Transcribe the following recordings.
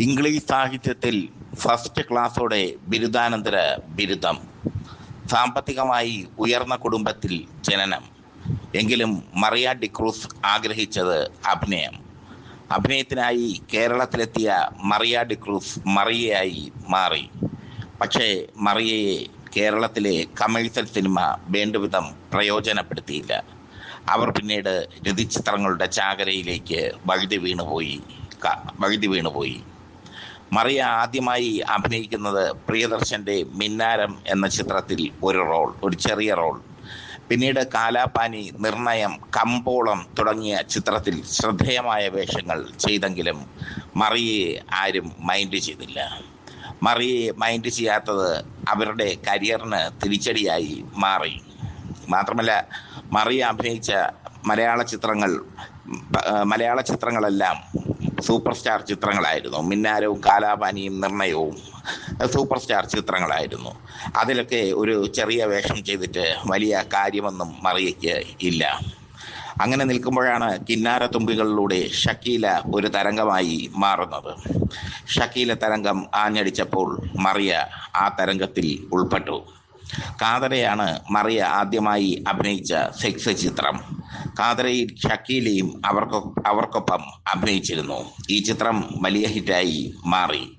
English സാഹിത്യത്തിൽ first ക്ലാസ്സോടെ ബിരുദാനന്തര ബിരുദം. സാമ്പത്തികമായി ഉയർന്ന കുടുംബത്തിൽ ജനനം. എങ്കിലും മറിയ ഡിക്രൂസ് ആഗ്രഹിച്ചത് അഭിനയം. അഭിനയത്തിനായി കേരളത്തിലെത്തിയ മറിയ ഡിക്രൂസ് മറിയയായി മാറി. പക്ഷേ മറിയയെ കേരളത്തിലെ കമേഴ്സ്യൽ സിനിമ വേണ്ടവിധം പ്രയോജനപ്പെടുത്തിയില്ല. അവർ പിന്നീട് രതിചിത്രങ്ങളുടെ ചാകരയിലേക്ക് വഴുതി വീണുപോയി. വഴുതി വീണുപോയി. മറിയ ആദ്യമായി അഭിനയിക്കുന്നത് പ്രിയദർശന്റെ മിന്നാരം എന്ന ചിത്രത്തിൽ ഒരു റോൾ ഒരു ചെറിയ റോൾ. പിന്നീട് കാലാപാനി നിർണയം കമ്പോളം തുടങ്ങിയ ചിത്രത്തിൽ ശ്രദ്ധേയമായ വേഷങ്ങൾ ചെയ്തെങ്കിലും മറിയെ ആരും മൈൻഡ് ചെയ്തില്ല. മറിയെ മൈൻഡ് ചെയ്യാത്തത് അവരുടെ കരിയറിന് തിരിച്ചടിയായി മാറി. മാത്രമല്ല മറിയ അഭിനയിച്ച മലയാള ചിത്രങ്ങൾ മലയാള ചിത്രങ്ങളെല്ലാം സൂപ്പർ സ്റ്റാർ ചിത്രങ്ങളായിരുന്നു. മിന്നാരവും കാലാപാനിയും നിർണയവും സൂപ്പർ സ്റ്റാർ ചിത്രങ്ങളായിരുന്നു. അതിലൊക്കെ ഒരു ചെറിയ വേഷം ചെയ്തിട്ട് വലിയ കാര്യമൊന്നും മറിയയ്ക്ക് ഇല്ല അങ്ങനെ നിൽക്കുമ്പോഴാണ് കിന്നാര തുമ്പികളിലൂടെ ഷക്കീല ഒരു തരംഗമായി മാറുന്നത്. ഷക്കീല തരംഗം ആഞ്ഞടിച്ചപ്പോൾ മറിയ ആ തരംഗത്തിൽ ഉൾപ്പെട്ടു. കാതരയാണ് മറിയ ആദ്യമായി അഭിനയിച്ച സെക്സ് ചിത്രം. കാതരയിൽ ഷക്കീലയും അവർക്ക് അവർക്കൊപ്പം അഭിനയിച്ചിരുന്നു. ഈ ചിത്രം വലിയ ഹിറ്റായി മാറി.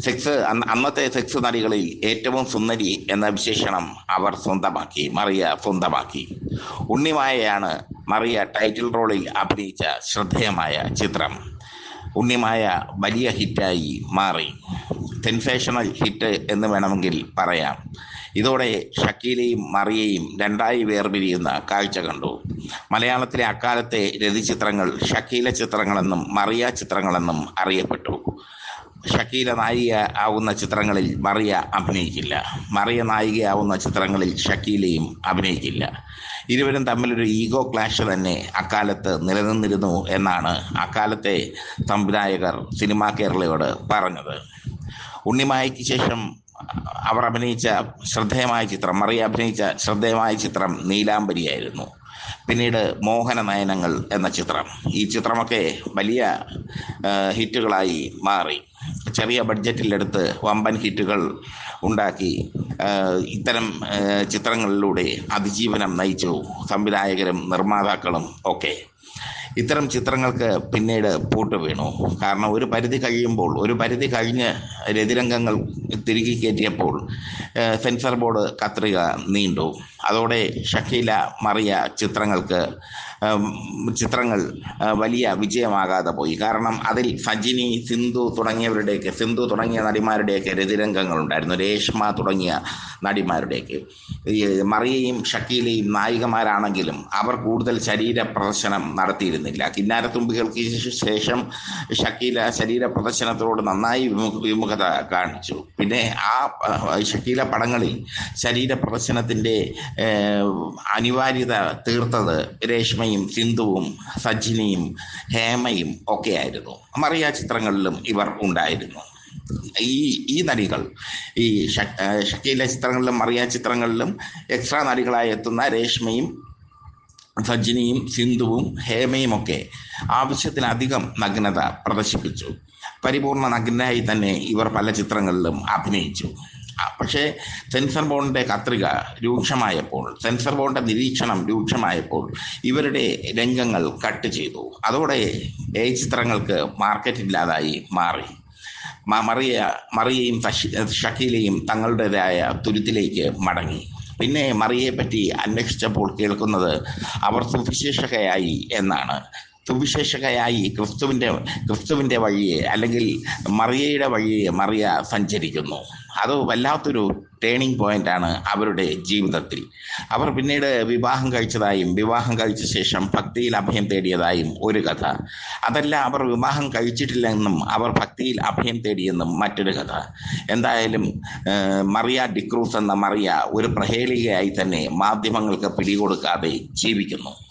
സെക്സ് അന്നത്തെ സെക്സ് നടികളിൽ ഏറ്റവും സുന്ദരി എന്ന വിശേഷണം അവർ സ്വന്തമാക്കി മറിയ സ്വന്തമാക്കി. ഉണ്ണിമായയാണ് മറിയ ടൈറ്റിൽ റോളിൽ അഭിനയിച്ച ശ്രദ്ധേയമായ ചിത്രം. ഉണ്ണിമായ വലിയ ഹിറ്റായി മാറി. സെൻസേഷണൽ ഹിറ്റ് എന്ന് വേണമെങ്കിൽ പറയാം. ഇതോടെ ഷക്കീലയും മറിയയും രണ്ടായി വേർപിരിയുന്ന കാഴ്ച കണ്ടു. മലയാളത്തിലെ അക്കാലത്തെ രതിചിത്രങ്ങൾ ഷക്കീല ചിത്രങ്ങളെന്നും മറിയ ചിത്രങ്ങളെന്നും അറിയപ്പെട്ടു. ഷക്കീല നായിക ആവുന്ന ചിത്രങ്ങളിൽ മറിയ അഭിനയിക്കില്ല. മറിയ നായികയാവുന്ന ചിത്രങ്ങളിൽ ഷക്കീലയും അഭിനയിക്കില്ല. ഇരുവരും തമ്മിലൊരു ഈഗോ ക്ലാഷ് തന്നെ അക്കാലത്ത് നിലനിന്നിരുന്നു എന്നാണ് അക്കാലത്തെ സംവിധായകർ സിനിമാ കേരളയോട് പറഞ്ഞത്. ഉണ്ണിമായയ്ക്ക് ശേഷം അവർ അഭിനയിച്ച ശ്രദ്ധേയമായ ചിത്രം മറിയ അഭിനയിച്ച ശ്രദ്ധേയമായ ചിത്രം നീലാംബരിയായിരുന്നു. പിന്നീട് മോഹന നയനങ്ങൾ എന്ന ചിത്രം. ഈ ചിത്രമൊക്കെ വലിയ ഹിറ്റുകളായി മാറി. ചെറിയ ബഡ്ജറ്റിലെടുത്ത് വമ്പൻ ഹിറ്റുകൾ ഉണ്ടാക്കി ഇത്തരം ചിത്രങ്ങളിലൂടെ അതിജീവനം നയിച്ചു സംവിധായകരും നിർമ്മാതാക്കളും ഒക്കെ. ഇത്തരം ചിത്രങ്ങൾക്ക് പിന്നീട് പൂട്ട് വീണു. കാരണം ഒരു പരിധി കഴിയുമ്പോൾ ഒരു പരിധി കഴിഞ്ഞ് രതിരംഗങ്ങൾ തിരികെ കയറ്റിയപ്പോൾ സെൻസർ ബോർഡ് കത്രിക നീണ്ടു. അതോടെ ഷക്കീല മറിയ ചിത്രങ്ങൾക്ക് ചിത്രങ്ങൾ വലിയ വിജയമാകാതെ പോയി. കാരണം അതിൽ സജിനി സിന്ധു തുടങ്ങിയവരുടെയൊക്കെ സിന്ധു തുടങ്ങിയ നടിമാരുടെയൊക്കെ രതിരംഗങ്ങൾ ഉണ്ടായിരുന്നു രേഷ്മ തുടങ്ങിയ നടിമാരുടെയൊക്കെ. ഈ മറിയയും ഷക്കീലയും നായികമാരാണെങ്കിലും അവർ കൂടുതൽ ശരീര പ്രദർശനം നടത്തിയിരുന്നില്ല. കിന്നാരത്തുമ്പികൾക്ക് ശേഷം ഷക്കീല ശരീര പ്രദർശനത്തോട് നന്നായി വിമുഖ വിമുഖത കാണിച്ചു. പിന്നെ ആ ഷക്കീല പടങ്ങളിൽ ശരീര പ്രദർശനത്തിന്റെ അനിവാര്യത തീർത്തത് രേഷ്മയും സിന്ധുവും സജിനിയും ഹേമയും ഒക്കെയായിരുന്നു. മറിയ ചിത്രങ്ങളിലും ഇവർ ഉണ്ടായിരുന്നു. ഈ ഈ നടികൾ ഈ ഷക്കീല ചിത്രങ്ങളിലും മറിയ ചിത്രങ്ങളിലും എക്സ്ട്രാ നടികളായി എത്തുന്ന രേഷ്മയും സജിനിയും സിന്ധുവും ഹേമയും ഒക്കെ ആവശ്യത്തിലധികം നഗ്നത പ്രദർശിപ്പിച്ചു. പരിപൂർണ നഗ്നയായി തന്നെ ഇവർ പല ചിത്രങ്ങളിലും അഭിനയിച്ചു. പക്ഷേ സെൻസർ ബോർഡിന്റെ കത്രിക രൂക്ഷമായപ്പോൾ സെൻസർ ബോർഡിന്റെ നിരീക്ഷണം രൂക്ഷമായപ്പോൾ ഇവരുടെ രംഗങ്ങൾ കട്ട് ചെയ്തു. അതോടെ ഏ ചിത്രങ്ങൾക്ക് മാർക്കറ്റ് ഇല്ലാതായി മാറി. മറിയ മറിയയും ഷക്കീലയും തങ്ങളുടേതായ തുരുത്തിലേക്ക് മടങ്ങി. പിന്നെ മറിയയെ പറ്റി അന്വേഷിച്ചപ്പോൾ കേൾക്കുന്നത് അവർ സുവിശേഷകയായി എന്നാണ്. സുവിശേഷകയായി ക്രിസ്തുവിന്റെ ക്രിസ്തുവിന്റെ വഴിയെ അല്ലെങ്കിൽ മറിയയുടെ വഴിയെ മറിയ സഞ്ചരിക്കുന്നു. അത് വല്ലാത്തൊരു ടേണിംഗ് പോയിന്റാണ് അവരുടെ ജീവിതത്തിൽ. അവർ പിന്നീട് വിവാഹം കഴിച്ചതായും വിവാഹം കഴിച്ച ശേഷം ഭക്തിയിൽ അഭയം തേടിയതായും ഒരു കഥ. അതല്ല അവർ വിവാഹം കഴിച്ചിട്ടില്ലെന്നും അവർ ഭക്തിയിൽ അഭയം തേടിയെന്നും മറ്റൊരു കഥ. എന്തായാലും മറിയ ഡിക്രൂസ് എന്ന മറിയ ഒരു പ്രഹേളികയായി തന്നെ മാധ്യമങ്ങൾക്ക് പിടികൊടുക്കാതെ ജീവിക്കുന്നു.